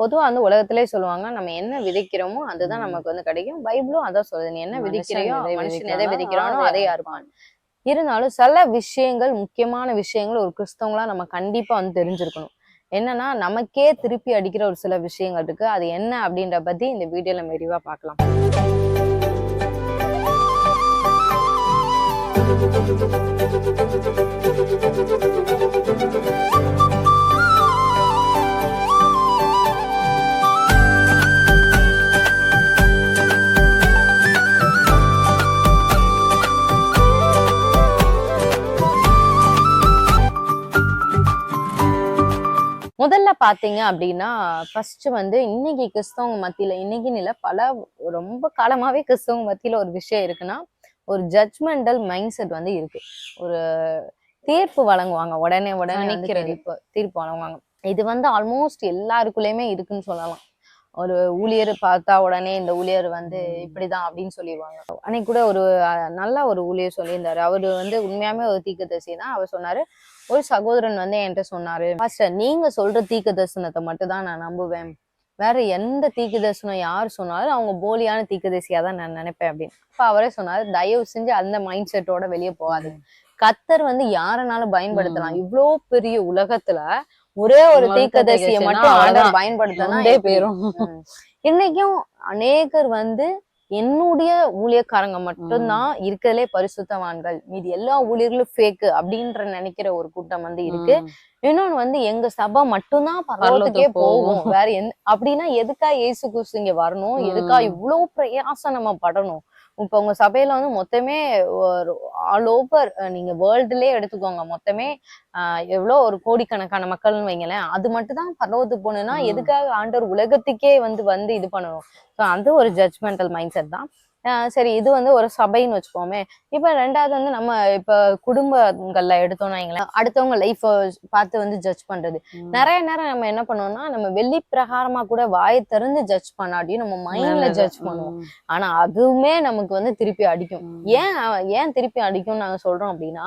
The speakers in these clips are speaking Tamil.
பொதுவா வந்து உலகத்திலே சொல்லுவாங்க நம்ம என்ன விதைக்கிறோமோ அதுதான் நமக்கு வந்து கிடைக்கும். பைபிளும் அதான் சொல்லுது நீ என்ன விதைக்கிறையோ மனுஷன் எதை விதைக்கிறானோ அதை அறுப்பான் இருந்தாலும் சில விஷயங்கள் முக்கியமான விஷயங்கள் ஒரு கிறிஸ்தவங்களா நம்ம கண்டிப்பா வந்து தெரிஞ்சிருக்கணும். என்னன்னா நமக்கே திருப்பி அடிக்கிற ஒரு சில விஷயங்கள் இருக்கு. அது என்ன அப்படின்ற பத்தி இந்த வீடியோல விரிவா பார்க்கலாம். முதல்ல பாத்தீங்க அப்படின்னா ஃபர்ஸ்ட் வந்து இன்னைக்கு கிறிஸ்தவங்க மத்தியில இன்னைக்குன்னு இல்ல பல ரொம்ப காலமாவே கிறிஸ்தவங்க மத்தியில ஒரு விஷயம் இருக்குன்னா ஒரு ஜட்மெண்டல் மைண்ட் செட் வந்து இருக்கு. ஒரு தீர்ப்பு வழங்குவாங்க. உடனே உடனே. தீர்ப்பு தீர்ப்பு வழங்குவாங்க. இது வந்து ஆல்மோஸ்ட் எல்லாருக்குள்ளயுமே இருக்குன்னு சொல்லலாம். ஒரு ஊழியர் பார்த்தா உடனே இந்த ஊழியர் வந்து இப்படிதான் அப்படின்னு சொல்லிடுவாங்க. அன்னைக்கு கூட ஒரு நல்ல ஒரு ஊழியர் சொல்லியிருந்தாரு. அவரு வந்து உண்மையாமே ஒரு தீர்க்கதரிசி தான். அவர் சொன்னாரு ஒரு சகோதரன் வந்து என்கிட்ட சொன்னாரு பாஸ்டர் நீங்க சொல்ற தீர்க்க தரிசனத்தை மட்டும் தான் நான் நம்புவேன். வேற எந்த தீர்க்க தரிசனம் யார் சொன்னாலும் அவங்க போலியான தீர்க்கதரிசியா தான் நான் நினைப்பேன் அப்படின்னு. அப்ப அவரே சொன்னாரு தயவு செஞ்சு அந்த மைண்ட் செட்டோட வெளியே போகாது கத்தர் வந்து யாரனாலும் பயன்படுத்தலாம். இவ்ளோ பெரிய உலகத்துல ஒரே ஒரு தீர்க்கதரிசினா மட்டும் ஆண்டவர் எப்படி? போயிரும். இன்னைக்கும் அநேகர் வந்து என்னுடைய ஊழியக்காரங்க மட்டும்தான் இருக்கிறதுலே பரிசுத்தவான்கள் மீதி எல்லா ஊழியர்களும் ஃபேக்கு அப்படின்ற நினைக்கிற ஒரு கூட்டம் வந்து இருக்கு. இன்னொன்னு வந்து எங்க சபை மட்டும்தான் பரலோகத்துக்கு போகும். வேற எந்த அப்படின்னா எதுக்கா இயேசு கிறிஸ்து இங்க வரணும் எதுக்கா. இவ்வளவு பிரயாசம் நம்ம படணும் இப்ப உங்க சபையில வந்து மொத்தமே ஆல் ஓவர் நீங்க வேர்ல்டுலயே எடுத்துக்கோங்க. மொத்தமே ஆஹ் எவ்வளவு ஒரு கோடிக்கணக்கான மக்கள்னு வைங்களேன் அது மட்டும் தான் போகணும்னா ம். எதுக்காக ஆண்டவர் உலகத்துக்கே வந்து வந்து இது பண்ணணும்? ஸோ அது ஒரு ஜட்ஜ்மெண்டல் மைண்ட் செட் தான். சரி இது வந்து ஒரு சபைன்னு வச்சுக்கோமே இப்ப ரெண்டாவது வந்து நம்ம இப்ப குடும்பங்கள்ல எடுத்தோம்னா வைங்களேன் அடுத்தவங்க லைஃப் பார்த்து வந்து ஜட்ஜ் பண்றது. நிறைய நேரம் நம்ம என்ன பண்ணுவோம்னா நம்ம வெளி பிரகாரமா கூட வாயை திறந்து ஜட்ஜ் பண்ணாட்டியும் நம்ம மைண்ட்ல. ஜட்ஜ் பண்ணுவோம். ஆனா அதுவுமே நமக்கு வந்து திருப்பி அடிக்கும். ஏன் ஏன் திருப்பி அடிக்கும் நாங்க சொல்றோம் அப்படின்னா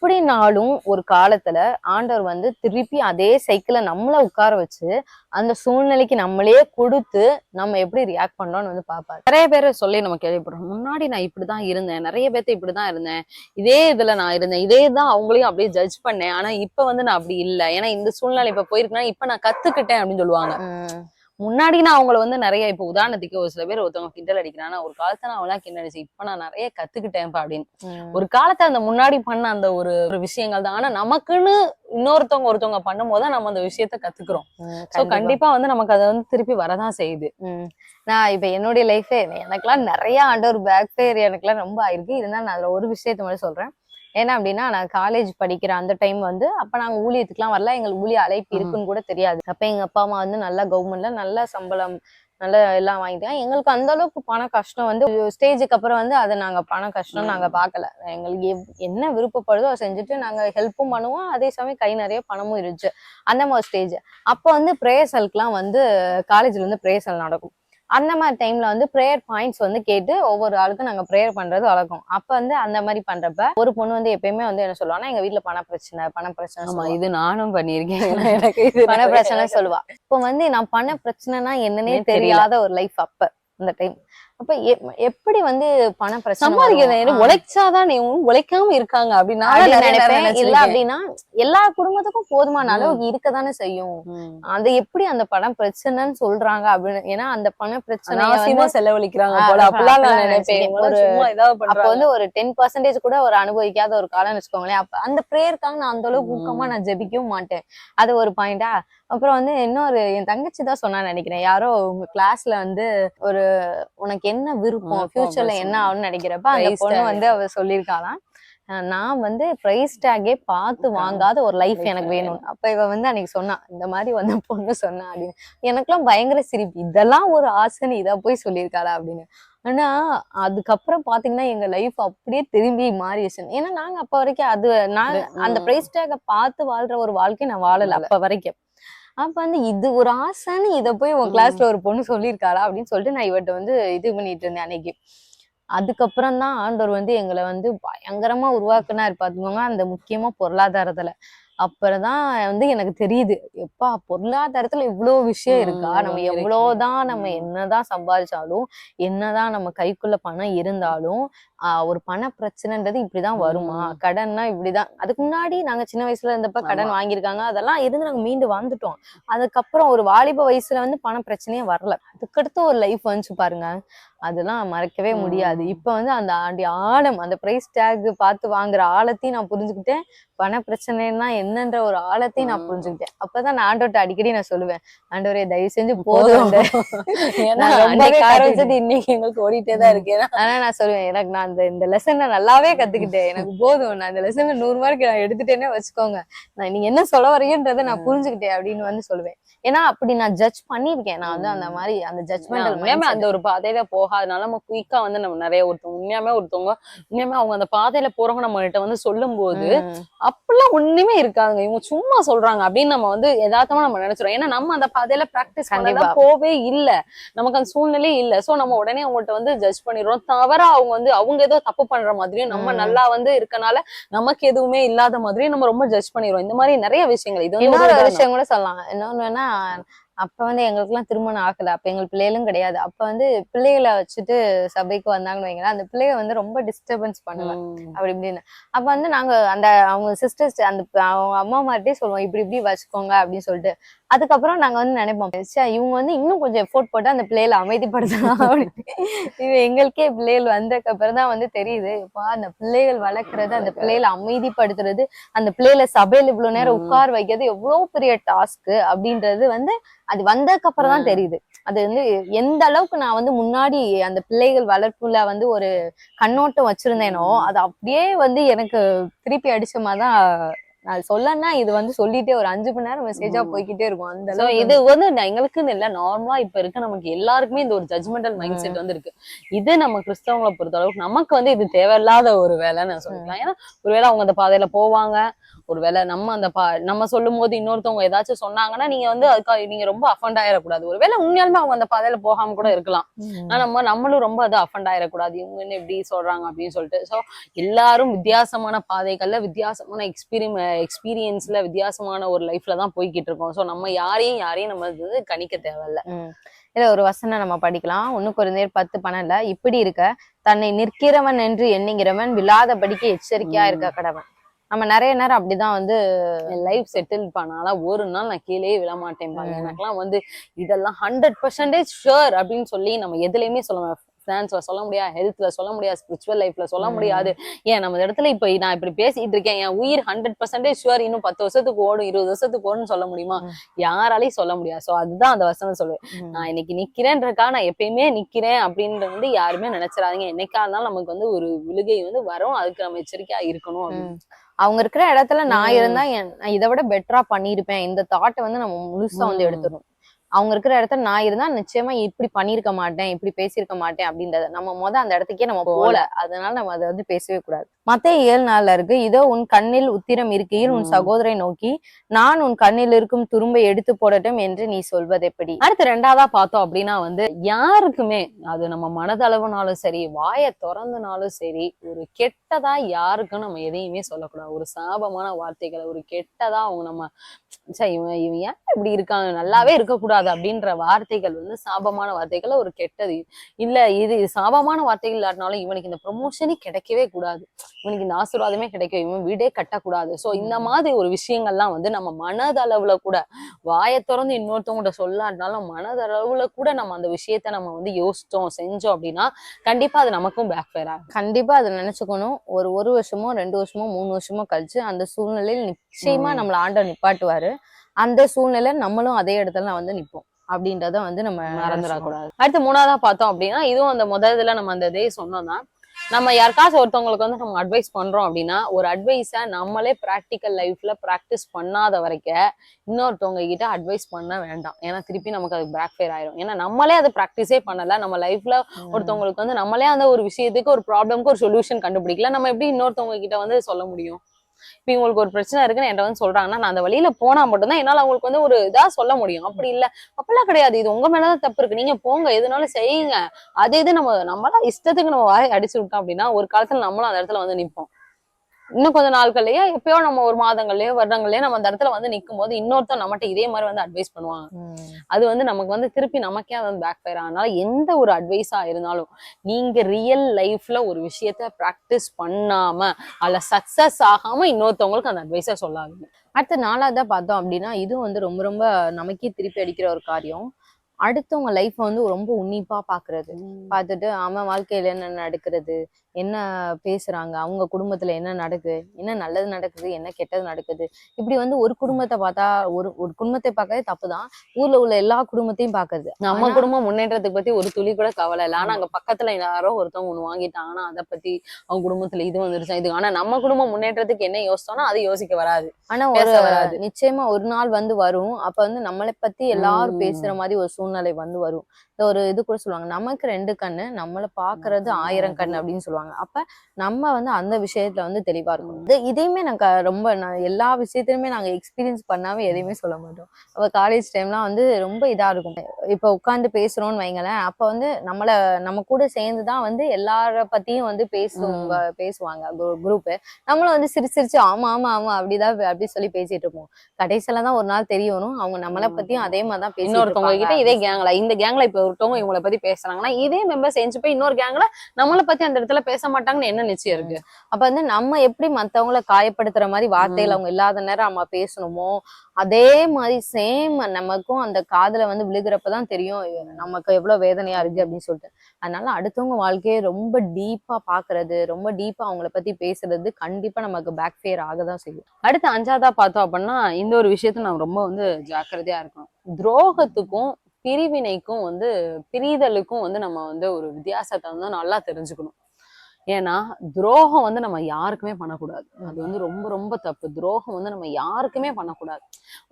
எப்படினாலும் ஒரு காலத்துல ஆண்டவர் வந்து திருப்பி அதே சைக்கிளை நம்மள உட்கார வச்சு அந்த சூழ்நிலைக்கு நம்மளே கொடுத்து நம்ம எப்படி ரியாக்ட் பண்றோம்னு வந்து பார்ப்பாரு. நிறைய பேரை சொல்லி நம்ம கேள்விப்படுறோம். முன்னாடி நான் இப்படிதான் இருந்தேன். நிறைய பேர்த்த இப்படிதான் இருந்தேன். இதே இதுல நான் இருந்தேன். இதே தான் அவங்களையும் அப்படியே ஜட்ஜ் பண்ணேன். ஆனா இப்ப வந்து நான் அப்படி இல்லை. ஏன்னா இந்த சூழ்நிலை இப்ப போயிருக்கேன்னா இப்ப நான் கத்துக்கிட்டேன் அப்படின்னு சொல்லுவாங்க. முன்னாடி நான் அவங்கள வந்து நிறைய இப்ப உதாரணத்துக்கு ஒரு சில பேர் ஒருத்தவங்க கிண்டல் அடிக்கிறாங்கன்னா ஒரு காலத்துல நான் அவெல்லாம் கிண்டல் அடிச்சு இப்ப நான் நிறைய கத்துக்கிட்டேன்ப்பா அப்படின்னு. ஒரு காலத்தை அந்த முன்னாடி பண்ண அந்த ஒரு ஒரு விஷயங்கள் தான். ஆனா நமக்குன்னு இன்னொருத்தவங்க ஒருத்தவங்க பண்ணும்போது தான் நம்ம அந்த விஷயத்த கத்துக்கிறோம். சோ கண்டிப்பா. வந்து நமக்கு அது வந்து திருப்பி வரதான் செய்யுது. நான் இப்ப என்னுடைய லைஃபே எனக்கெல்லாம் நிறைய ஆண்டவர் பேக் ஃபேர் எனக்கெல்லாம் ரொம்ப ஆயிருக்கு. இருந்தா நான் அதுல ஒரு விஷயத்த மட்டும் சொல்றேன். ஏன்னா அப்படின்னா நான் காலேஜ் படிக்கிற அந்த டைம் வந்து அப்ப நாங்க ஊழியத்துக்குலாம் வரல. எங்களுக்கு ஊழிய அழைப்பு. இருக்குன்னு கூட தெரியாது. அப்ப எங்க அப்பா அம்மா வந்து நல்ல கவர்மெண்ட்ல நல்ல சம்பளம் நல்ல எல்லாம் வாங்கிட்டாங்க எங்களுக்கு அந்த அளவுக்கு பண கஷ்டம் வந்து ஸ்டேஜுக்கு அப்புறம் வந்து அதை நாங்க பண கஷ்டம். நாங்க பார்க்கல. எங்களுக்கு என்ன விருப்பப்படுதோ அதை செஞ்சுட்டு நாங்க ஹெல்ப்பும் பண்ணுவோம். அதே சமயம் கை நிறைய பணமும் இருந்துச்சு. அந்த மாதிரி ஸ்டேஜ் அப்போ வந்து ப்ரேயர்சலுக்குலாம் வந்து காலேஜ்ல இருந்து ப்ரேயர்சல் நடக்கும். அந்த மாதிரி டைம்ல வந்து ப்ரேயர் பாயிண்ட்ஸ் வந்து கேட்டு ஒவ்வொரு ஆளுக்கும் நாங்க ப்ரேயர் பண்றது வழக்கம். அப்ப வந்து அந்த மாதிரி பண்றப்ப ஒரு பொண்ணு வந்து எப்பயுமே வந்து என்ன சொல்லுவாங்கன்னா எங்க வீட்ல பண பிரச்சனை பண பிரச்சனை. இது நானும் பண்ணியிருக்கேன். எனக்கு இது பண பிரச்சனை சொல்லுவா. இப்போ வந்து நான் பண பிரச்சனைனா என்னன்னே தெரியாத ஒரு லைஃப் அப்ப அந்த டைம் அப்ப எப்- எப்படி வந்து பண பிரச்சனை சம்பாதிக்கிறேன். உழைச்சாதான் நீ உழைக்காம இருக்காங்க அப்படின்னு நினைப்பேன் இல்ல. அப்படின்னா எல்லா குடும்பத்துக்கும் போதுமான. அளவுக்கு இருக்கதானே செய்யும். அது எப்படி அந்த பணம் பிரச்சனைன்னு சொல்றாங்க அப்படின்னு ஏன்னா அந்த பண பிரச்சனை அனாவசியமா செலவழிக்கிறாங்க போல. அப்பெல்லாம் நான் நினைப்பேன். அப்ப வந்து ஒரு டென் பர்சன்டேஜ் கூட ஒரு அனுபவிக்காத ஒரு காலம்னு வச்சுக்கோங்களேன். அப்ப அந்த ப்ரேயருக்காக நான் அந்த அளவுக்கு. ஊக்கமா நான் ஜெபிக்கவும் மாட்டேன். அது ஒரு பாயிண்டா அப்புறம் வந்து இன்னொரு என் தங்கச்சி தான் சொன்னான்னு நினைக்கிறேன். யாரோ உங்க கிளாஸ்ல வந்து ஒரு உனக்கு என்ன விருப்பம் ஃபியூச்சர்ல என்ன. ஆகும்னு நினைக்கிறப்ப அந்த பொண்ணு. வந்து அவ சொல்லியிருக்காளாம் நான் வந்து பிரைஸ் டேகே பார்த்து. வாங்காத ஒரு லைஃப் எனக்கு வேணும். அப்ப இவ வந்து அன்னைக்கு சொன்னா இந்த மாதிரி வந்து பொண்ணு சொன்னா அப்படின்னு எனக்கெல்லாம் பயங்கர சிரிப்பு இதெல்லாம் ஒரு ஆசைன்னு இதை போய் சொல்லியிருக்காளா அப்படின்னு ஆனா அதுக்கப்புறம் பாத்தீங்கன்னா எங்க லைஃப் அப்படியே திரும்பி மாறிடுச்சு ஏன்னா நாங்க அப்ப வரைக்கும் அது நான் அந்த. பிரைஸ் டேக பார்த்து வாழ்ற ஒரு வாழ்க்கை நான் வாழல. அப்ப வரைக்கும் அப்ப வந்து இது ஒரு ஆசைன்னு இத போய் உன். கிளாஸ்ல ஒரு பொண்ணு சொல்லியிருக்காளா அப்படின்னு சொல்லிட்டு நான் இவட்ட வந்து இது பண்ணிட்டு இருந்தேன் அன்னைக்கு. அதுக்கப்புறம் தான் ஆண்டவர் வந்து எங்களை வந்து பயங்கரமா உருவாக்குனாரு. பாத்துக்கோங்க அந்த முக்கியமா பொருளாதாரத்துல. அப்புறம் தான் வந்து எனக்கு தெரியுது எப்பா பொருளாதாரத்துல இவ்வளோ விஷயம் இருக்கா நம்ம இருக்கு. எவ்வளவுதான் நம்ம. என்னதான் சம்பாதிச்சாலும் என்னதான் நம்ம கைக்குள்ள பணம் இருந்தாலும் ஒரு பண பிரச்சனைன்றது இப்படிதான் வருமா. கடன்னா இப்படிதான் அதுக்கு முன்னாடி நாங்க சின்ன வயசுல இருந்தப்ப கடன். வாங்கியிருக்காங்க அதெல்லாம் இருந்து நாங்க மீண்டு வந்துட்டோம் அதுக்கப்புறம் ஒரு வாலிப வயசுல வந்து பண பிரச்சனையே வரல அதுக்கடுத்து ஒரு லைஃப் வந்துச்சு பாருங்க அதெல்லாம் மறக்கவே. முடியாது இப்ப வந்து அந்த ஆண்டி ஆழம் அந்த பிரைஸ் டேக் பார்த்து வாங்குற ஆழத்தையும் நான் புரிஞ்சுக்கிட்டேன் பண பிரச்சனைன்னா என்னன்ற ஒரு ஆழத்தையும் நான். புரிஞ்சுக்கிட்டேன். அப்பதான் நான் ஆண்டவர்ட்ட அடிக்கடி நான் சொல்லுவேன் ஆண்டவரே தயவு செஞ்சு போதும். இன்னைக்கு எங்களுக்கு ஓடிட்டே தான் இருக்கு. ஏன்னா ஆனா நான் சொல்லுவேன் எனக்கு நான் அந்த இந்த லெசனை நல்லாவே கத்துக்கிட்டேன். எனக்கு போதும். நான் இந்த லெசன்ல நூறு மார்க் நான் எடுத்துட்டேனே வச்சுக்கோங்க. நான் நீங்க என்ன சொல்ல வரீங்கன்றதை நான் புரிஞ்சுக்கிட்டேன் அப்படின்னு வந்து சொல்லுவேன். ஏன்னா அப்படி நான் ஜட்ஜ் பண்ணிருக்கேன் நான் வந்து அந்த மாதிரி அந்த நான் ஜட்ஜ்மெண்டல் உண்மையாமே அந்த ஒரு பாதையில போகாதனால நம்ம குயிக்கா வந்து நம்ம நிறைய ஒருத்தவங்க உண்மையாமே ஒருத்தவங்க உண்மையாமே அவங்க அந்த பாதையில போறவங்க நம்ம கிட்ட வந்து சொல்லும் போது அப்பெல்லாம் ஒண்ணுமே இருக்காதுங்க. இவங்க சும்மா சொல்றாங்க அப்படின்னு நம்ம வந்து யதார்த்தமா நம்ம நினைச்சிரோம் ஏன்னா நம்ம அந்த பாதையில பிராக்டிஸ். பண்ணலாம் போவே இல்ல. நமக்கு அந்த சூழ்நிலை இல்ல. சோ நம்ம உடனே அவங்கள்ட்ட வந்து ஜட்ஜ் பண்ணிடுறோம். தவறா அவங்க வந்து அவங்க ஏதோ தப்பு பண்ற மாதிரியும் நம்ம. நல்லா வந்து இருக்கனால நமக்கு எதுவுமே இல்லாத மாதிரியும் நம்ம ரொம்ப ஜட்ஜ் பண்ணிடுறோம். இந்த மாதிரி நிறைய விஷயங்கள். இது இன்னொரு. விஷயம் கூட சொல்லலாம். இன்னொன்னு அப்ப வந்து எங்களுக்கு எல்லாம் திருமணம் ஆகல. அப்ப எங்களுக்கு பிள்ளைகளும் கிடையாது. அப்ப வந்து பிள்ளைகளை வச்சுட்டு சபைக்கு வந்தாங்கன்னு வைங்களேன் அந்த பிள்ளைய வந்து ரொம்ப டிஸ்டர்பன்ஸ் பண்ணுவேன். அப்படி இப்படின்னு. அப்ப வந்து நாங்க அந்த அவங்க சிஸ்டர்ஸ் அந்த அவங்க அம்மா மாதிரிட்டே சொல்லுவோம். இப்படி இப்படி வச்சுக்கோங்க அப்படின்னு சொல்லிட்டு. அதுக்கப்புறம் நாங்க வந்து நினைப்போம் இவங்க வந்து இன்னும் கொஞ்சம் எஃபோர்ட் போட்டு அந்த பிள்ளைகளை அமைதிப்படுத்தலாம் அப்படின்னு. இது எங்களுக்கே பிள்ளைகள் வந்ததுக்கு அப்புறம் தான் வந்து தெரியுது இப்ப அந்த பிள்ளைகள் வளர்க்கறது அந்த பிள்ளைகளை அமைதிப்படுத்துறது அந்த பிள்ளைகளை சபையில இவ்வளவு நேரம். உட்கார வைக்கிறது எவ்வளவு பெரிய டாஸ்க் அப்படின்றது வந்து அது வந்ததுக்கு அப்புறம் தான். தெரியுது அது வந்து எந்த அளவுக்கு நான் வந்து முன்னாடி அந்த பிள்ளைகள் வளர்ப்புல வந்து ஒரு கண்ணோட்டம் வச்சிருந்தேனோ. அது அப்படியே வந்து எனக்கு திருப்பி அடிச்ச மாதிரிதான் நான் சொல்லன்னா இது வந்து சொல்லிட்டே ஒரு அஞ்சு மணி நேரம் மெசேஜா ம். போய்க்கிட்டே இருக்கும் அந்த அளவுக்கு இது வந்து எங்களுக்குன்னு இல்ல நார்மலா இப்ப இருக்க நமக்கு எல்லாருக்குமே இந்த ஒரு ஜட்மெண்டல் மைண்ட் செட் வந்து இருக்கு இது நம்ம கிறிஸ்தவங்களை பொறுத்த அளவுக்கு நமக்கு வந்து இது தேவையில்லாத ஒரு வேலை நான் சொல்லிக்கலாம் ஏன்னா ஒருவேளை அவங்க அந்த பாதையில போவாங்க ஒருவேளை நம்ம அந்த பா நம்ம சொல்லும் போது இன்னொருத்தவங்க ஏதாச்சும் சொன்னாங்கன்னா நீங்க வந்து அதுக்காக நீங்க ரொம்ப அஃபண்ட் ஆயிடக்கூடாது. ஒருவேளை உண்மையாலுமே அவங்க அந்த பாதையில போகாம கூட இருக்கலாம். ஆனா நம்ம நம்மளும் ரொம்ப அது அஃபண்ட் ஆயிடக்கூடாது. இவங்க என்ன இப்படி சொல்றாங்க அப்படின்னு சொல்லிட்டு. சோ எல்லாரும் வித்தியாசமான பாதைகள்ல வித்தியாசமான எக்ஸ்பீரியம் எக்ஸ்பீரியன்ஸ்ல வித்தியாசமான ஒரு லைஃப்ல தான் போய்கிட்டு இருக்கோம். சோ நம்ம யாரையும் யாரையும் நம்ம வந்து கணிக்க தேவையில்ல. இதுல ஒரு வசனம் நம்ம படிக்கலாம். ஒண்ணு குறைந்தேர் பத்து பன்னெண்டுல இப்படி இருக்க தன்னை நிற்கிறவன் என்று எண்ணுகிறவன் விழாதபடிக்கு எச்சரிக்கையா. இருக்க கடவன். நம்ம நிறைய நேரம் அப்படிதான் வந்து லைஃப் செட்டில் பண்ணால ஒரு நாள் நான் கீழே விழ மாட்டேன் பாருங்க ம். எனக்கெல்லாம் வந்து இதெல்லாம் ஹண்ட்ரட் பர்சன்டேஜ் ஷுர் அப்படின்னு சொல்லி நம்ம எதுலையுமே சொல்ல ஃபினான்ஸ்ல சொல்ல முடியாது ஹெல்த்ல சொல்ல முடியாது ஸ்பிரிச்சுவல் லைஃப்ல சொல்ல. முடியாது. ஏன் நம்ம இடத்துல இப்ப நான் இப்படி பேசிட்டு இருக்கேன். என் உயிர் ஹண்ட்ரட் பர்சன்டேஜ் ஷுர் இன்னும் பத்து வருஷத்துக்கு ஓடும் இருபது வருஷத்துக்கு ஓடும்னு சொல்ல முடியுமா. யாராலையும் சொல்ல முடியாது. சோ அதுதான் அந்த வசனம் சொல்லுவேன். நான் இன்னைக்கு நிக்கிறேன்றக்கா நான் எப்பயுமே நிக்கிறேன் அப்படின்றது வந்து யாருமே நினைச்சிடாதீங்க. என்னைக்கா இருந்தாலும் நமக்கு வந்து ஒரு விழுகை வந்து வரும். அதுக்கு நம்ம எச்சரிக்கையா இருக்கணும் அப்படின்னு. அவங்க இருக்கிற இடத்துல நான். இருந்தா இதை விட பெட்டரா பண்ணிருப்பேன் இந்த தாட்டை வந்து நம்ம முழுசா வந்து ம். அவங்க இருக்கிற இடத்துல நான் இருந்தா நிச்சயமா இப்படி பண்ணிருக்க மாட்டேன் இப்படி பேசியிருக்க மாட்டேன் அப்படின்றத நம்ம முத அந்த இடத்துக்கே நம்ம போல. அதனால நம்ம அதை வந்து பேசவே கூடாது மத்த ஏழு நாள்ல இருக்கு இதோ உன் கண்ணில் உத்திரம் இருக்கையில் உன். சகோதரை நோக்கி நான் உன் கண்ணில் இருக்கும் துரும்பை எடுத்து போடட்டும் என்று நீ சொல்வது எப்படி அடுத்து ரெண்டாவதா பார்த்தோம் அப்படின்னா வந்து யாருக்குமே அது நம்ம மனதளவுனாலும் சரி வாயை திறந்துனாலும் சரி ஒரு கெட்டதா யாருக்கும் நம்ம எதையுமே சொல்லக்கூடாது ஒரு சாபமான வார்த்தைகளை ஒரு கெட்டதா அவங்க நம்ம சரி இவன் இவன் ஏன் இப்படி இருக்காங்க நல்லாவே இருக்கக்கூடாது அப்படின்ற வார்த்தைகள் வந்து சாபமான வார்த்தைகள் ஒரு கெட்டது. இல்ல இது சாபமான வார்த்தைகள் இல்லாட்டினாலும் இவனுக்கு இந்த ப்ரொமோஷனே கிடைக்கவே கூடாது. இவனுக்கு இந்த ஆசீர்வாதமே கிடைக்கும். இவன் வீடே கட்டக்கூடாது. சோ இந்த மாதிரி ஒரு விஷயங்கள்லாம் வந்து நம்ம மனதளவுல கூட வாயை திறந்து இன்னொருத்தவங்கள்ட்ட சொல்லாட்டினாலும் மனதளவுல கூட நம்ம அந்த விஷயத்த நம்ம வந்து யோசிச்சோம் செஞ்சோம் அப்படின்னா கண்டிப்பா அது நமக்கும் பேக் ஃபயர் ஆகும் கண்டிப்பா அதை நினைச்சுக்கணும். ஒரு ஒரு வருஷமோ ரெண்டு வருஷமோ மூணு வருஷமோ கழிச்சு அந்த சூழ்நிலையில் நிச்சயமா. நம்மள ஆண்டவர் நிப்பாட்டுவாரு. அந்த சூழ்நிலை நம்மளும் அதே இடத்துல வந்து நிப்போம். அப்படின்றத வந்து நம்ம மறந்துடக்கூடாது அடுத்து மூணாவதா பார்த்தோம் அப்படின்னா இதுவும் அந்த முதல் இதுல நம்ம அந்த இதே சொன்னோம் தான் நம்ம யாருக்காச்சும் ஒருத்தவங்களுக்கு வந்து நம்ம அட்வைஸ் பண்றோம் அப்படின்னா ஒரு அட்வைஸை நம்மளே ப்ராக்டிக்கல் லைஃப்ல ப்ராக்டிஸ் பண்ணாத வரைக்கும் இன்னொருத்தவங்க கிட்ட அட்வைஸ் பண்ண வேண்டாம். ஏன்னா திருப்பி நமக்கு அது பேக் ஃபயர் ஆயிரும். ஏன்னா நம்மளே அதை ப்ராக்டிஸே பண்ணல. நம்ம லைஃப்ல. ஒருத்தவங்களுக்கு வந்து நம்மளே அந்த ஒரு விஷயத்துக்கு ஒரு ப்ராப்ளம்க்கு ஒரு சொல்யூஷன் கண்டுபிடிக்கல. நம்ம எப்படி இன்னொருத்தவங்க கிட்ட வந்து சொல்ல முடியும்? இப்போ இவங்களுக்கு ஒரு பிரச்சனை இருக்குன்னு என்கிட்ட வந்து சொல்றாங்கன்னா நான் அந்த வழியில போனா மட்டும்தான் என்னால அவங்களுக்கு வந்து ஒரு இதா சொல்ல முடியும். அப்படி இல்ல. அப்பெல்லாம் கிடையாது. இது உங்க மேலதான் தப்பு இருக்கு. நீங்க போங்க. எதுனாலும் செய்யுங்க. அது இது நம்ம நம்மளா இஷ்டத்துக்கு நம்ம வாய் அடிச்சு விட்டோம் அப்படின்னா ஒரு காலத்துல நம்மளும் அந்த இடத்துல வந்து நிப்போம். இன்னும் கொஞ்ச நாட்கள்லயே எப்பயோ நம்ம ஒரு மாதங்கள்லயோ வருடங்கள்லயோ நம்ம அந்த இடத்துல வந்து நிக்கும் போது இன்னொருத்தர் நம்மகிட்ட இதே மாதிரி வந்து அட்வைஸ் பண்ணுவாங்க. அது வந்து நமக்கு வந்து திருப்பி நமக்கே அது வந்து பேக் ஃபயர் அதனால எந்த ஒரு அட்வைஸா இருந்தாலும் நீங்க ரியல் லைஃப்ல ஒரு விஷயத்த ப்ராக்டிஸ் பண்ணாம அதுல சக்சஸ் ஆகாம இன்னொருத்தவங்களுக்கு அந்த அட்வைஸை சொல்லாதீங்க. அடுத்த நாலாவதா பார்த்தோம் அப்படின்னா இதுவும் வந்து ரொம்ப ரொம்ப நமக்கே திருப்பி அடிக்கிற ஒரு காரியம். அடுத்தவங்க லைஃப் வந்து ரொம்ப உன்னிப்பா பாக்குறது. பார்த்துட்டு அவன் வாழ்க்கையில என்ன நடக்கிறது? என்ன பேசுறாங்க? அவங்க குடும்பத்துல என்ன நடக்குது என்ன நல்லது நடக்குது? என்ன கெட்டது நடக்குது? இப்படி வந்து ஒரு குடும்பத்தை பார்த்தா ஒரு ஒரு குடும்பத்தை பார்க்கறதே தப்புதான். ஊர்ல உள்ள எல்லா குடும்பத்தையும் பாக்குறது நம்ம குடும்பம் முன்னேற்றத்துக்கு பத்தி ஒரு துளி கூட கவலை இல்லை. ஆனா அங்க பக்கத்துல யாரோ ஒருத்தவங்க ஒண்ணு வாங்கிட்டாங்கன்னா அதை பத்தி அவங்க குடும்பத்துல இது வந்துருச்சா? இது ஆனா நம்ம குடும்பம் முன்னேற்றத்துக்கு என்ன யோசிச்சோம்னா அது யோசிக்க வராது. ஆனா ஒரு வராது. நிச்சயமா ஒரு நாள் வந்து வரும். அப்ப வந்து நம்மளை பத்தி எல்லாரும். பேசுற மாதிரி ஒரு சூழ்நிலை வந்து வரும். ஒரு இது கூட சொல்லுவாங்க நமக்கு ரெண்டு கண்ணு நம்மளை பாக்குறது. ஆயிரம் கண்ணு அப்படின்னு சொல்லுவாங்க. அப்ப நம்ம வந்து அந்த விஷயத்துல வந்து தெளிவா இருக்கணும். இது இதையுமே நாங்க ரொம்ப எல்லா விஷயத்திலுமே நாங்க எக்ஸ்பீரியன்ஸ் பண்ணாம எதையுமே சொல்ல மாட்டோம். அப்ப காலேஜ் டைம்லாம் வந்து ரொம்ப இதா இருக்கும். இப்ப உட்கார்ந்து பேசுறோம்னு வைங்களேன் அப்ப வந்து நம்மள நம்ம கூட சேர்ந்துதான் வந்து எல்லார பத்தியும் வந்து பேசுவாங்க. பேசுவாங்க குரூப் நம்மளும் வந்து சிரிச்சு சிரிச்சு ஆமா ஆமா ஆமா அப்படிதான் அப்படி சொல்லி பேசிட்டு இருப்போம். கடைசியில தான் ஒரு நாள் தெரிய வரும் அவங்க நம்மளை. பத்தியும் அதே மாதிரி தான் பேசிட்டு இன்னொருத்தவங்க கிட்ட. இதே கேங்ல இந்த கேங்ல இப்ப ஒருத்தவங்க இவங்கள பத்தி பேசுறாங்கன்னா இதே மெம்பர் செஞ்சு போய் இன்னொரு கேங்ல நம்மள பத்தி அந்த இடத்துல பேச மாட்டாங்கன்னு என்ன நிச்சயம் இருக்கு? அப்ப வந்து நம்ம எப்படி மத்தவங்கள காயப்படுத்துற மாதிரி வார்த்தைகள். அவங்க இல்லாத நேரம் நம்ம பேசணுமோ அதே மாதிரி சேம் நமக்கும் அந்த காதுல வந்து விழுகிறப்பதான் தெரியும் நமக்கு எவ்வளவு வேதனையா இருக்கு அப்படின்னு சொல்லிட்டு. அதனால அடுத்தவங்க வாழ்க்கையை ரொம்ப டீப்பா பாக்குறது ரொம்ப டீப்பா அவங்கள பத்தி பேசுறது கண்டிப்பா நமக்கு பேக் ஃபேர் ஆகதான் செய்யும். அடுத்து அஞ்சாவதா பார்த்தோம் அப்படின்னா இந்த ஒரு விஷயத்த நம்ம ரொம்ப வந்து ஜாக்கிரதையா இருக்கணும். துரோகத்துக்கும் பிரிவினைக்கும் வந்து பிரிதலுக்கும் வந்து நம்ம வந்து ஒரு வித்தியாசத்தை வந்து நல்லா தெரிஞ்சுக்கணும். ஏன்னா துரோகம் வந்து நம்ம யாருக்குமே பண்ணக்கூடாது. அது வந்து ரொம்ப ரொம்ப தப்பு. துரோகம் வந்து நம்ம யாருக்குமே பண்ணக்கூடாது.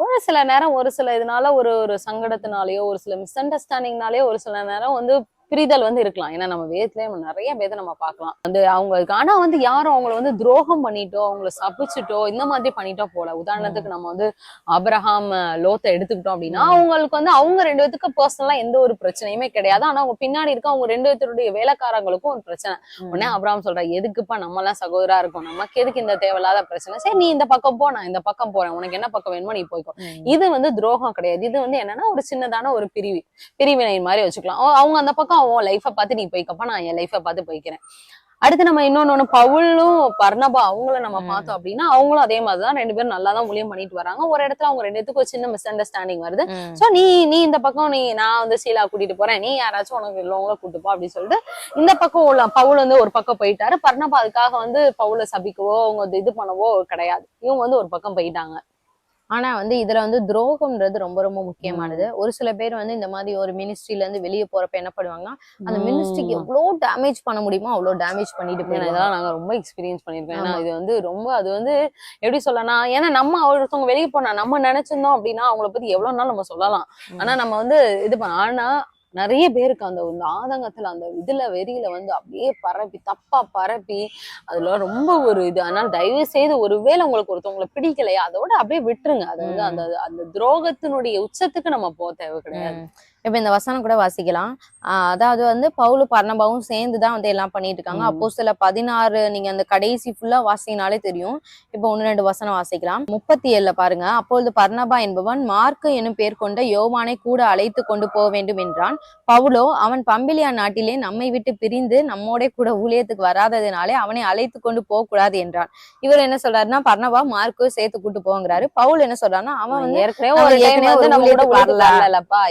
ஒரு சில நேரம் ஒரு சில இதனால ஒரு ஒரு சங்கடத்தினாலேயோ ஒரு சில மிஸ் அண்டர்ஸ்டாண்டிங்னாலேயோ ஒரு சில நேரம் வந்து பிரிதல் வந்து இருக்கலாம். ஏன்னா நம்ம வேதத்திலேயே நிறைய பேதை நம்ம பார்க்கலாம். வந்து அவங்க ஆனா வந்து யாரும் அவங்கள வந்து துரோகம் பண்ணிட்டோ அவங்கள சபிச்சுட்டோ இந்த மாதிரி பண்ணிட்டோ போல. உதாரணத்துக்கு நம்ம வந்து அப்ரஹாம் லோத்தை எடுத்துக்கிட்டோம் அப்படின்னா. அவங்களுக்கு வந்து அவங்க ரெண்டு பேத்துக்கு பர்சனலா எந்த ஒரு பிரச்சனையுமே கிடையாது. ஆனா அவங்க பின்னாடி இருக்க அவங்க ரெண்டு பேர்த்துடைய வேலைக்காரங்களுக்கும் ஒரு பிரச்சனை. உடனே அப்ரஹாம் சொல்றா எதுக்குப்பா நம்ம எல்லாம் சகோதரா இருக்கோம்? நமக்கு எதுக்கு இந்த தேவையில்லாத பிரச்சனை? சரி நீ இந்த பக்கம் போ நான் இந்த பக்கம் போறேன். உனக்கு என்ன பக்கம் வேணுமோ நீ போய்க்கோ இது வந்து துரோகம் கிடையாது. இது வந்து என்னன்னா ஒரு சின்னதான ஒரு பிரிவு. பிரிவினை மாதிரி வச்சுக்கலாம். அவ- அவங்க அந்த பக்கம் அவன் லைஃபை பார்த்து நீ போய்க்கப்பா நான் என் லைஃபை பார்த்து போய்க்கிறேன். அடுத்து நம்ம இன்னொன்னு பவுலும் பர்ணபா அவங்கள நம்ம. பார்த்தோம் அப்படின்னா அவங்களும் அதே மாதிரிதான் ரெண்டு பேரும் நல்லா தான் ஊழியம் பண்ணிட்டு வராங்க. ஒரு இடத்துல அவங்க ரெண்டு பேத்துக்கு ஒரு சின்ன மிஸ் அண்டர்ஸ்டாண்டிங் வருது. சோ நீ நீ இந்த பக்கம் நீ நான் வந்து சீலா கூட்டிட்டு போறேன். நீ யாராச்சும் உனக்கு உள்ளவங்கள கூட்டு போ அப்படின்னு சொல்லிட்டு இந்த பக்கம் உள்ள பவுல் வந்து ஒரு பக்கம் போயிட்டாரு. பர்ணபா அதுக்காக வந்து பவுல சபிக்கவோ அவங்க இது பண்ணவோ கிடையாது. இவங்க வந்து ஒரு பக்கம் போயிட்டாங்க. ஆனா வந்து இதுல வந்து துரோகம்ன்றது ரொம்ப ரொம்ப முக்கியமானது. ஒரு சில பேர் வந்து இந்த மாதிரி ஒரு மினிஸ்ட்ரில இருந்து வெளியே போறப்ப என்ன பண்ணுவாங்கன்னா அந்த மினிஸ்ட்ரிக்கு எவ்வளவு டேமேஜ் பண்ண முடியுமோ அவ்வளவு டேமேஜ் பண்ணிட்டு போயிடுவாங்க. இதெல்லாம் நாங்க ரொம்ப எக்ஸ்பீரியன்ஸ் பண்ணிருக்கோம் ஏன்னா. இது வந்து ரொம்ப அது வந்து எப்படி சொல்லலாம் ஏன்னா நம்ம ஒருத்தவங்க வெளியே போனா நம்ம நினைச்சிருந்தோம் அப்படின்னா அவங்கள பத்தி எவ்வளவு நாள் நம்ம சொல்லலாம். ஆனா நம்ம வந்து இது பண்ண ஆனா நிறைய பேருக்கு அந்த ஆதங்கத்துல அந்த இதுல வெறியில வந்து அப்படியே பரப்பி தப்பா பரப்பி அதுல ரொம்ப ஒரு இது அதனால தயவு செய்து ஒருவேளை உங்களுக்கு ஒருத்தவங்களை பிடிக்கலையா அதோட அப்படியே விட்டுருங்க அது வந்து. அந்த அந்த துரோகத்தினுடைய உச்சத்துக்கு நம்ம போக தேவை கிடையாது. இப்ப இந்த வசனம் கூட வாசிக்கலாம். அதாவது வந்து பவுலு பர்ணபாவும் சேர்ந்துதான் வந்து எல்லாம் பண்ணிட்டு இருக்காங்க. அப்போ சில பதினாறு நீங்க அந்த கடைசி ஃபுல்லா வாசினாலே தெரியும். இப்ப ஒன்னு ரெண்டு வசனம் வாசிக்கலாம். முப்பத்தி ஏழுல பாருங்க. அப்பொழுது பர்ணபா என்பவன் மார்க்கு எனும் பேர் கொண்ட யோவானை கூட அழைத்து கொண்டு போக வேண்டும் என்றான். பவுலோ அவன் பம்பிலியா நாட்டிலே நம்மை விட்டு பிரிந்து நம்மோட கூட ஊழியத்துக்கு வராததினாலே அவனை அழைத்து கொண்டு போக கூடாது என்றான். இவர் என்ன சொல்றாருன்னா பர்ணபா மார்க்கு சேர்த்து கூட்டு போங்கிறாரு. பவுல் என்ன சொல்றாருன்னா அவன் வந்து ஏற்கனவே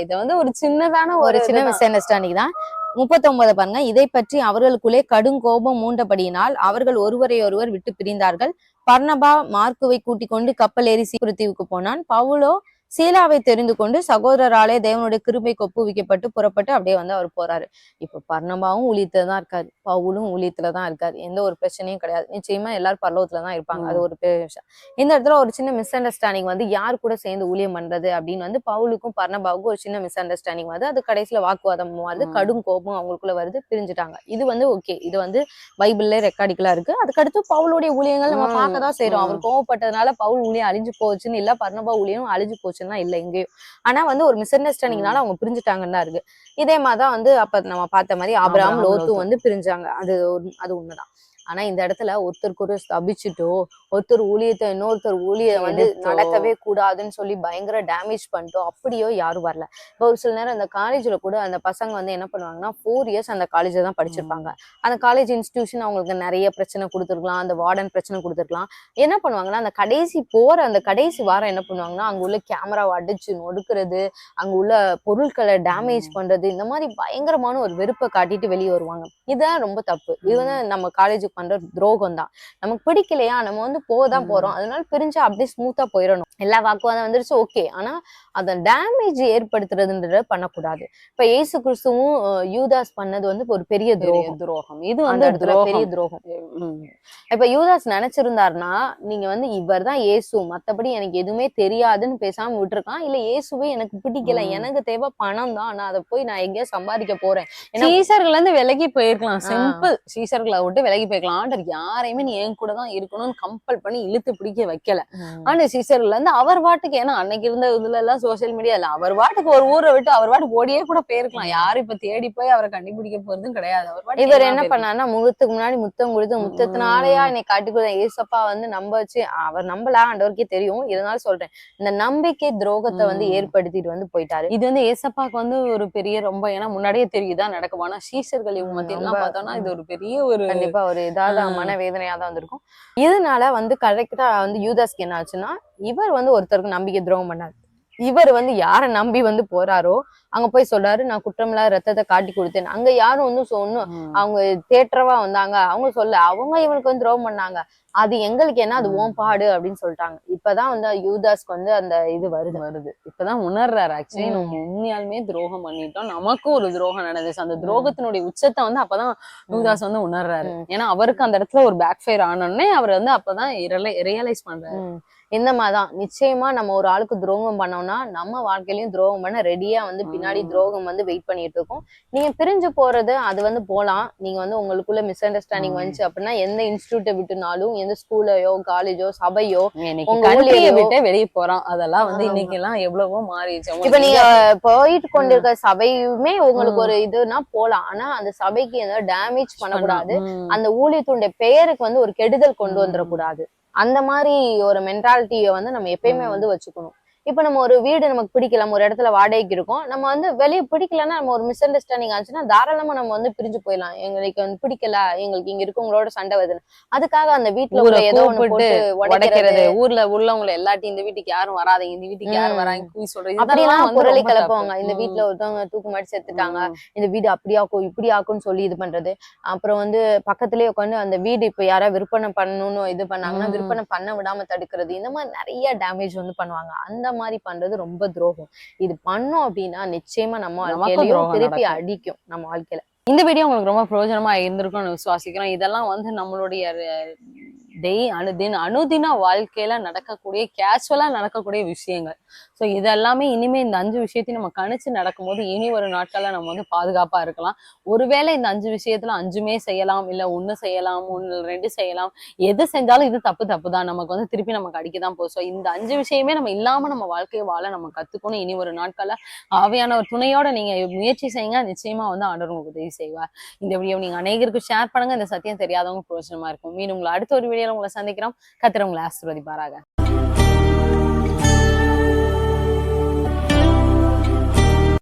இது வந்து ஒரு சின்னதான ஒரு சின்ன. மிஸ் அண்டர்ஸ்டாண்டிங் தான் முப்பத்தொன்பது பாருங்க. இதை பற்றி அவர்களுக்குள்ளே கடும் கோபம் மூண்டபடியினால் அவர்கள் ஒருவரை ஒருவர் விட்டு பிரிந்தார்கள். பர்னபா மார்க்குவை கூட்டிக் கொண்டு கப்பல் ஏறி சீக்குருத்தீவுக்கு போனான். பவுலோ சீலாவை தெரிந்து கொண்டு சகோதரராலே தேவனுடைய கிருபைக்கு ஒப்புவிக்கப்பட்டு புறப்பட்டு அப்படியே வந்து அவர் போறாரு. இப்ப பர்ணபாவும் ஊழியத்துல தான் இருக்காரு. பவுலும் ஊழியத்துல தான் இருக்காரு. எந்த ஒரு பிரச்சனையும் கிடையாது. நிச்சயமா எல்லாரும் பரலோகத்துல தான் இருப்பாங்க. அது ஒரு பெரிய விஷயம். இந்த இடத்துல ஒரு சின்ன மிஸ் அண்டர்ஸ்டாண்டிங் வந்து யார் கூட சேர்ந்து ஊழியம் பண்றது அப்படின்னு வந்து பவுலுக்கும் பர்ணபாவுக்கும் ஒரு சின்ன மிஸ் அண்டர்ஸ்டாண்டிங் வருது. அது கடைசியில வாக்குவாதம் வருது. கடும் கோபம் அவங்களுக்குள்ள வருது. பிரிஞ்சுட்டாங்க. இது வந்து ஓகே இது வந்து பைபிள்ல ரெக்கார்டிக்கலா இருக்கு. அதுக்கடுத்து பவுலுடைய ஊழியங்கள் நம்ம பார்க்க தான் செய்றோம். ம். அவர் கோவப்பட்டதுனால பவுல் ஊழியம் அழிஞ்சு போச்சுன்னு இல்ல பர்ணபா ஊழியம் அழிஞ்சு போச்சுன்னா இல்ல எங்கேயும் ஆனா வந்து ஒரு மிஸ் அண்டர்ஸ்டாண்டிங்னால அவங்க பிரிஞ்சுட்டாங்கன்னு தான் இருக்கு. இதே மாதிரிதான் வந்து அப்ப நம்ம பார்த்த மாதிரி ஆபிரகாம், லோத்து. வந்து பிரிஞ்சாங்க. அது அது உண்மைதான் ஆனா இந்த இடத்துல ஒருத்தருக்கு ஒரு ஸ்தபிச்சுட்டோ ஒருத்தர் ஊழியத்தை இன்னொருத்தர் ஊழிய வந்து. நடக்கவே கூடாதுன்னு சொல்லி பயங்கர டேமேஜ் பண்ணிட்டோ அப்படியோ யாரும் வரல. இப்போ ஒரு சில நேரம் அந்த காலேஜ்ல கூட அந்த பசங்க வந்து என்ன பண்ணுவாங்கன்னா ஃபோர் இயர்ஸ் அந்த காலேஜ்ல தான் படிச்சிருப்பாங்க. அந்த காலேஜ் இன்ஸ்டிடியூஷன் அவங்களுக்கு நிறைய பிரச்சனை கொடுத்துருக்கலாம் அந்த வார்டன் பிரச்சனை கொடுத்துருக்கலாம். என்ன பண்ணுவாங்கன்னா அந்த கடைசி போற அந்த கடைசி வாரம் என்ன பண்ணுவாங்கன்னா அங்க உள்ள கேமராவை அடிச்சு நொடுக்குறது அங்க உள்ள பொருட்களை டேமேஜ் பண்றது இந்த மாதிரி பயங்கரமான ஒரு வெறுப்பை காட்டிட்டு வெளியே வருவாங்க. இதுதான் ரொம்ப தப்பு. இது வந்து நம்ம காலேஜுக்கு பண்ற துரோகம் தான் நமக்கு பிடிக்கலையா நம்ம வந்து போதான். போறோம். அதனால பிரிஞ்சு அப்படியே ஸ்மூத்தா போயிடணும். எல்லா வாக்குவாதம் வந்துருச்சு ஓகே ஆனா அதை டேமேஜ் ஏற்படுத்துறதுன்றத பண்ணக்கூடாது. இப்ப இயேசு கிறிஸ்துவும் யூதாஸ் பண்ணது வந்து ஒரு பெரிய துரோகம். துரோகம். இது வந்து இடத்துல பெரிய துரோகம். இப்ப யூதாஸ் நினைச்சிருந்தாருன்னா நீங்க வந்து இவர் தான் இயேசு மத்தபடி எனக்கு எதுவுமே தெரியாதுன்னு பேசாம விட்டுருக்கான் இல்ல இயேசுவே எனக்கு பிடிக்கல. எனக்கு தேவை பணம் தான். நான் அதை போய் நான் எங்கேயோ சம்பாதிக்க போறேன். சீசர்கள்ல இருந்து விலகி போயிருக்கலாம். சிம்பிள் சீசர்களை விட்டு விலகி போயிருக்கலாம். ஆண்டர் யாரையுமே நீ என் கூட தான் இருக்கணும்னு கம்பல் பண்ணி இழுத்து பிடிக்க வைக்கல. ஆனா சீசர்ல இருந்து அவர் பாட்டுக்கு ஏன்னா அன்னைக்கு இருந்த இதுல எல்லாம் சோசியல் மீடியா இல்ல அவர் பாட்டுக்கு ஒரு ஊரை விட்டு அவர் பாட்டுக்கு ஓடியே கூட போயிருக்கலாம். யாரும் இப்ப தேடி போய் அவரை கண்டுபிடிக்க போறதும் கிடையாது. அவர் இவர் என்ன. பண்ணாருன்னா முகத்துக்கு முன்னாடி முத்தம் கொடுத்து முத்தத்தினாலயா என்னை காட்டி கொடுத்த ஏசப்பா வந்து நம்ப வச்சு அவர் நம்பல ஆண்டவருக்கே தெரியும். இருந்தாலும் சொல்றேன் இந்த நம்பிக்கை துரோகத்தை வந்து. ஏற்படுத்திட்டு வந்து போயிட்டாரு. இது வந்து ஏசப்பாக்கு வந்து ஒரு பெரிய ரொம்ப ஏன்னா முன்னாடியே தெரியுதா நடக்கும்? ஆனா சீசர்கள் இவங்க மத்தியெல்லாம் பார்த்தோம்னா இது ஒரு பெரிய ஒரு கண்டிப்பா ஒரு இதாவது ஆ. மனவேதனையா தான் வந்திருக்கும் இதனால வந்து கரெக்டா வந்து யூதாஸ்க்கு என்ன ஆச்சுன்னா இவர் வந்து ஒருத்தருக்கு நம்பிக்கை துரோகம் பண்ணாரு இவர் வந்து யாரை நம்பி வந்து போறாரோ அங்க போய் சொல்றாரு நான் குற்றமில்லாத ரத்தத்தை காட்டி கொடுத்தேன். அங்க யாரும் வந்து சொன்னும். அவங்க தேற்றவா வந்தாங்க. அவங்க சொல்ல அவங்க இவனுக்கு வந்து துரோகம் பண்ணாங்க. அது எங்களுக்கு என்ன? அது ம். ஓன் பாடு அப்படின்னு சொல்லிட்டாங்க. இப்பதான் வந்து யூதாஸ்க்கு வந்து அந்த இது வருது. வருது. இப்பதான் உணர்றாரு. ஆக்சுவலி. நம்ம உண்மையாலுமே துரோகம் பண்ணிட்டோம். நமக்கும் ஒரு துரோகம் நடந்துச்சு. அந்த துரோகத்தினுடைய உச்சத்தை வந்து அப்பதான் யூதாஸ் வந்து உணர்றாரு. ஏன்னா அவருக்கு அந்த இடத்துல ஒரு பேக் ஃபயர் ஆனோடனே அவர் வந்து அப்பதான் ரியலைஸ் பண்றாரு. இந்த மாதிரிதான் நிச்சயமா நம்ம ஒரு ஆளுக்கு துரோகம் பண்ணோம்னா நம்ம வாழ்க்கையிலயும் துரோகம் பண்ண ரெடியா வந்து பின்னாடி. துரோகம் வந்து வெயிட் பண்ணிட்டு இருக்கோம் நீங்க பிரிஞ்சு போறது அது வந்து போலாம் நீங்க வந்து உங்களுக்குள்ள மிஸ் அண்டர்ஸ்டாண்டிங். வந்துச்சு அப்படின்னா எந்த இன்ஸ்டியூட்டை விட்டுனாலும் எந்த ஸ்கூலையோ காலேஜோ சபையோ விட்டே வெளியே போறான் அதெல்லாம் வந்து. இன்னைக்கு எல்லாம் எவ்வளவோ மாறிடுச்சு இப்ப நீங்க போயிட்டு கொண்டிருக்க சபையுமே உங்களுக்கு. ஒரு இதுனா போலாம் ஆனா அந்த சபைக்கு எதாவது டேமேஜ் பண்ணக்கூடாது. அந்த ஊழியத்துடைய பெயருக்கு வந்து ஒரு கெடுதல் கொண்டு. வந்துடக்கூடாது அந்த மாதிரி ஒரு மென்டாலிட்டியை வந்து நம்ம எப்பயுமே. வந்து வச்சுக்கணும் இப்ப நம்ம ஒரு வீடு நமக்கு பிடிக்கல நம்ம ஒரு இடத்துல வாடகைக்கு இருக்கோம். நம்ம வந்து வெளியே பிடிக்கலன்னா நம்ம ஒரு மிஸ் அண்டர்ஸ்டாண்டிங் ஆச்சுன்னா தாராளமா நம்ம வந்து பிரிஞ்சு போயிடலாம். எங்களுக்கு வந்து பிடிக்கல எங்களுக்கு இங்க இருக்கவங்களோட சண்டை வருது அதுக்காக அந்த வீட்டுல ஏதோ உடைக்கிறது. ஊர்ல உள்ளவங்களை எல்லாத்தையும் இந்த வீட்டுக்கு யாரும் வராதீங்க இந்த வீட்டுக்கு யாரும். வராங்க சொல்றது அப்படிலாம் கிளப்புவாங்க தப்பு. இந்த. வீட்டுல ஒருத்தவங்க தூக்கு மாட்டி செத்துட்டாங்க. இந்த வீடு அப்படியாக்கும் இப்படி ஆக்கும்னு சொல்லி இது பண்றது. அப்புறம் வந்து பக்கத்துலயே உட்காந்து அந்த வீடு இப்ப யாராவது விற்பனை பண்ணணும்னு இது பண்ணாங்கன்னா. விற்பனை பண்ண விடாம தடுக்கிறது. இந்த மாதிரி நிறைய டேமேஜ் வந்து பண்ணுவாங்க. அந்த மாதிரி பண்றது ரொம்ப துரோகம். இது பண்ணோம் அப்படின்னா நிச்சயமா நம்ம வாழ்க்கையிலயும் திருப்பி. அடிக்கும் நம்ம வாழ்க்கையில. இந்த வீடியோ உங்களுக்கு ரொம்ப பிரயோஜனமா இருந்திருக்கும்னு விசுவாசிக்கிறோம் இதெல்லாம் வந்து நம்மளுடைய டெய் அனுதின அனுதின வாழ்க்கையில நடக்கக்கூடிய கேஷுவலா நடக்கக்கூடிய விஷயங்கள். ஸோ இதெல்லாமே இனிமே இந்த அஞ்சு விஷயத்தையும் நம்ம கணிச்சு நடக்கும்போது இனி ஒரு நாட்கள்ல நம்ம வந்து பாதுகாப்பா இருக்கலாம். ஒருவேளை இந்த அஞ்சு விஷயத்துல அஞ்சுமே செய்யலாம் இல்ல ஒண்ணு செய்யலாம் ஒண்ணு ரெண்டு செய்யலாம். எது செஞ்சாலும் இது தப்பு தப்பு தான். நமக்கு வந்து திருப்பி நமக்கு அடிக்க தான் போகும் ஸோ இந்த அஞ்சு விஷயமே நம்ம இல்லாம நம்ம வாழ்க்கையை வாழ நம்ம கத்துக்கணும். இனி ஒரு நாட்கள்ல ஆவையான ஒரு துணையோட நீங்க முயற்சி செய்யுங்க. நிச்சயமா வந்து ஆண்டவர் உங்களுக்கு உதவி செய்வார். இந்த வீடியோ நீங்க அநேகருக்கு ஷேர் பண்ணுங்க. இந்த சத்தியம் தெரியாதவங்க பிரயோஜனமா இருக்கும். மீன் உங்களை அடுத்த ஒரு வீடியோல உங்களை சந்திக்கிறோம். கத்திரவங்களை ஆசிர்வதிப்பாராக ஆசீர்வதிப்பாராக.